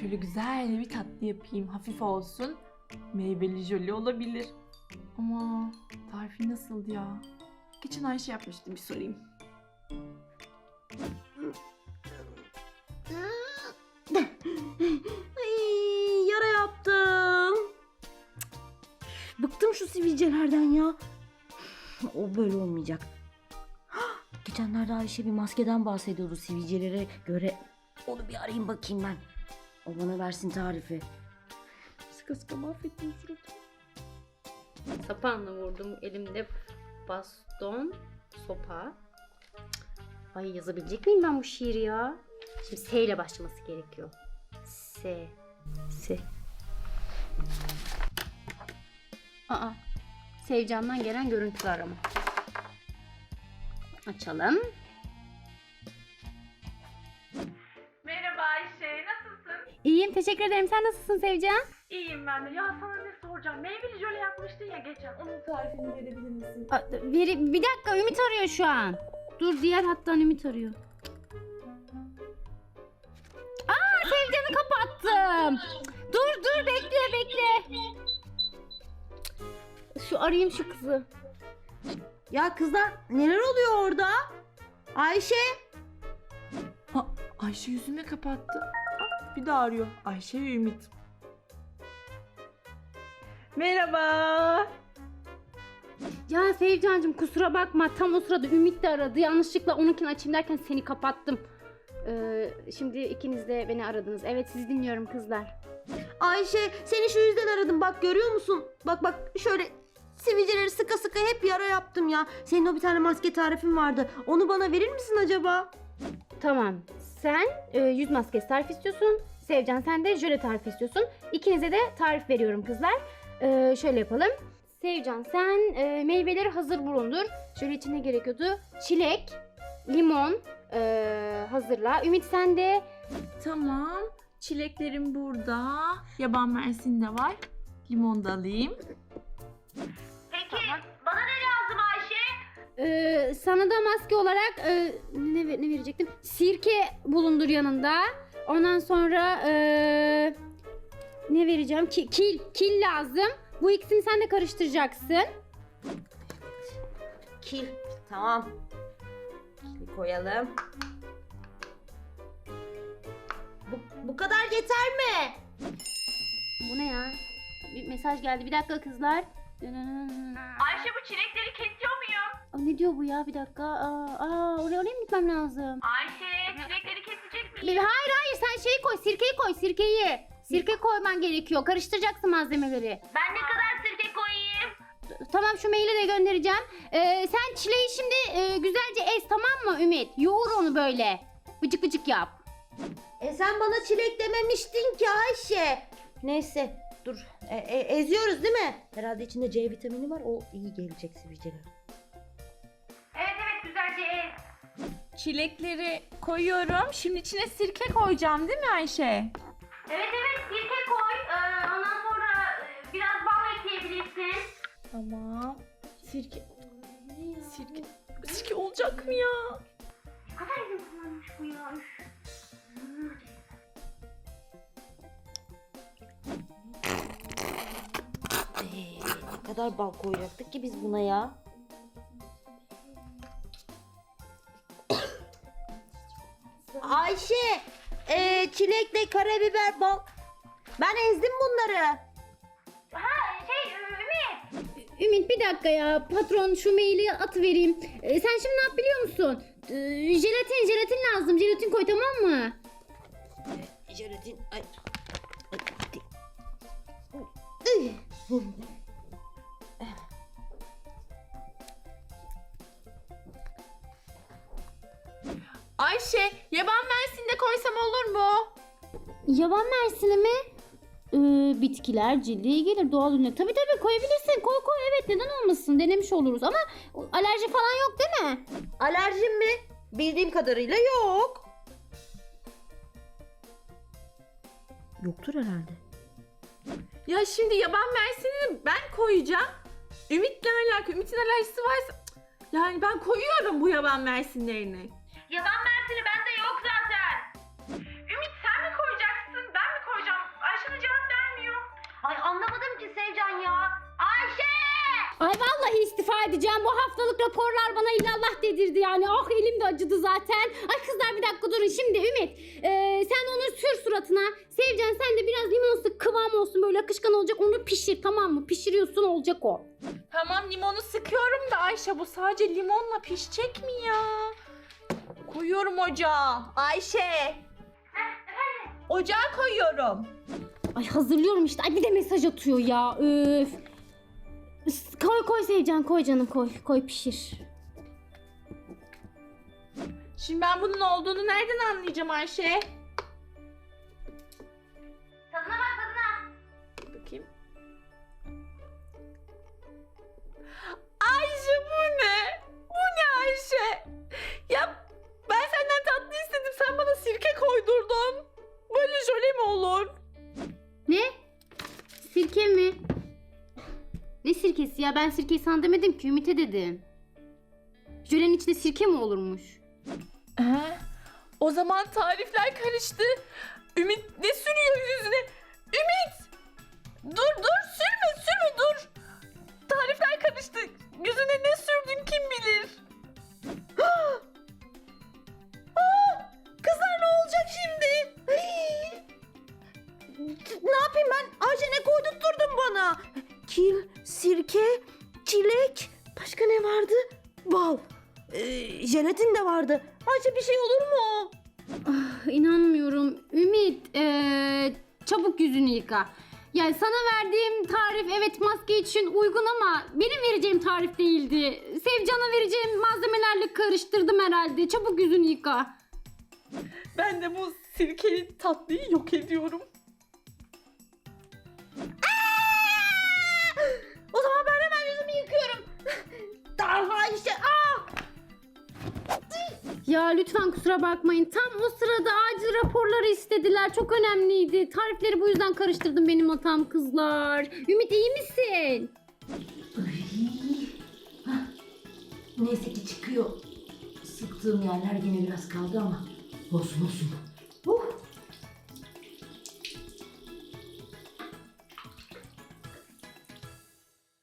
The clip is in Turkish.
Şöyle güzel bir tatlı yapayım. Hafif olsun. Meyveli jöle olabilir. Ama tarifi nasıldı ya? Geçen Ayşe yapmıştı bir sorayım. Ay, yara yaptım. Bıktım şu sivilcelerden ya. O böyle olmayacak. Geçenlerde Ayşe bir maskeden bahsediyordu sivilcelere göre. Onu bir arayayım bakayım ben. O bana versin tarifi. Sıkı sıkı mahvettim suratımı. Sapanla vurdum. Elimde baston, sopa. Ay yazabilecek miyim ben bu şiiri ya? Şimdi S ile başlaması gerekiyor. S. S. Aa. Sevcan'dan gelen görüntülü arama. Açalım. İyiyim teşekkür ederim. Sen nasılsın Sevcan? İyiyim ben de. Ya sana ne soracağım? Meyveli jöle yapmıştın ya geçen. Onun tarifini verebilir misin? Aa, veri- bir dakika Ümit arıyor şu an. Dur diğer hattan Ümit arıyor. Aa Sevcan'ı kapattım. Dur dur bekle bekle. Şu arayayım şu kızı. Ya kızlar neler oluyor orada? Ayşe. Aa, Ayşe yüzünü kapattı. Bir daha arıyor. Ayşe ve Ümit. Merhaba. Ya Sevcan'cığım kusura bakma tam o sırada Ümit de aradı. Yanlışlıkla onunkini açayım derken seni kapattım. Ee, şimdi ikiniz de beni aradınız. Evet sizi dinliyorum kızlar. Ayşe seni şu yüzden aradım bak görüyor musun? Bak bak şöyle sivilceleri sıka sıka hep yara yaptım ya. Senin o bir tane maske tarifin vardı. Onu bana verir misin acaba? Tamam. Sen e, yüz maskesi tarif istiyorsun. Sevcan sen de jöle tarif istiyorsun. İkinize de tarif veriyorum kızlar. E, şöyle yapalım. Sevcan sen e, meyveleri hazır bulundur. Şöyle içine gerekiyordu. Çilek, limon e, hazırla. Ümit sen de Tamam. Çileklerim burada. Yaban mersin de var. Limon da alayım. e, sana da maske olarak e, ne, ne verecektim? Sirke bulundur yanında. Ondan sonra e, ne vereceğim? Ki, kil, kil lazım. Bu ikisini sen de karıştıracaksın. Kil. Tamam. Kili koyalım. Bu, bu kadar yeter mi? Bu ne ya? Bir mesaj geldi. Bir dakika kızlar. Ayşe bu çilekleri kesiyor muyum? Aa, ne diyor bu ya? Bir dakika. Aa, aa, oraya, oraya mı gitmem lazım? Ayşe çilekleri kesecek miyim? Hayır hayır sen şeyi koy. Sirkeyi koy. Sirkeyi. Sirke koyman gerekiyor. Karıştıracaksın malzemeleri. Ben ne kadar sirke koyayım? Tamam şu maili de göndereceğim. Ee, sen çileği şimdi e, güzelce ez tamam mı Ümit? Yoğur onu böyle. Bıcık bıcık yap. E sen bana çilek dememiştin ki Ayşe. Neyse dur. E, e, eziyoruz değil mi? Herhalde içinde C vitamini var. O iyi gelecek sivilcelere. Evet evet güzelce ez. Çilekleri koyuyorum. Şimdi içine sirke koyacağım değil mi Ayşe? Evet evet sirke koy. Ee, ondan sonra e, biraz bal ekleyebilirsin. Tamam. Sirke. Sirke. Sirke olacak mı ya? Ne kadar kullanmış bu ya. Üf. Kadar bal koyacaktık ki biz buna ya? Ayşe, e, çilekle karabiber bal. Ben ezdim bunları. Ha şey e, Ümit. Ümit bir dakika ya. Patron şu maili at vereyim. Ee, sen şimdi ne yap biliyor musun? Ee, jelatin jelatin lazım. Jelatin koy tamam mı? Jelatin. Ay. Ayşe, yaban mersin de koysam olur mu? Yaban mersini mi? Ee, bitkiler cilde iyi gelir doğal ürünler. Tabii tabii koyabilirsin. Koy koy evet neden olmasın denemiş oluruz ama alerji falan yok değil mi? Alerjim mi? Bildiğim kadarıyla yok. Yoktur herhalde. Ya şimdi yaban mersini ben koyacağım. Ümit'le alakalı. Ümit'in alerjisi varsa... Yani ben koyuyorum bu yaban mersinlerini. Yaban mersini vallahi istifa edeceğim. Bu haftalık raporlar bana illallah dedirdi yani. Ah elim de acıdı zaten. Ay kızlar bir dakika durun şimdi Ümit. ee, sen onu sür suratına. Sevcan sen de biraz limon sık kıvam olsun böyle akışkan olacak. Onu pişir tamam mı? Pişiriyorsun olacak o. Tamam limonu sıkıyorum da Ayşe bu sadece limonla pişecek mi ya? Koyuyorum ocağa. Ayşe. Ocağa koyuyorum. Ay hazırlıyorum işte. Ay bir de mesaj atıyor ya. Öf. Koy koy Sevcan koy canım koy. Koy pişir. Şimdi ben bunun olduğunu nereden anlayacağım Ayşe? Tadına bak tadına. Bakayım. Ayşe bu ne? Bu ne Ayşe? Ya sirkesi ya? Ben sirkeyi sana demedim ki Ümit'e dedim. Jölenin içinde sirke mi olurmuş? Ee, o zaman tarifler karıştı. Ümit ne sürüyor yüzüne? Ümit! Dur dur sürme sürme dur. Tarifler karıştı. Yüzüne ne sürdün kim bilir? Ee, jelatin de vardı. Ayşe bir şey olur mu? Ah, inanmıyorum. Ümit, eee, çabuk yüzünü yıka. Yani sana verdiğim tarif evet maske için uygun ama benim vereceğim tarif değildi. Sevcan'a vereceğim malzemelerle karıştırdım herhalde. Çabuk yüzünü yıka. Ben de bu sirkeli tatlıyı yok ediyorum. O zaman ben Ya lütfen kusura bakmayın. Tam o sırada acil raporları istediler. Çok önemliydi. Tarifleri bu yüzden karıştırdım benim hatam kızlar. Ümit iyi misin? Neyse ki çıkıyor. Sıktığım yerler yine biraz kaldı ama olsun olsun.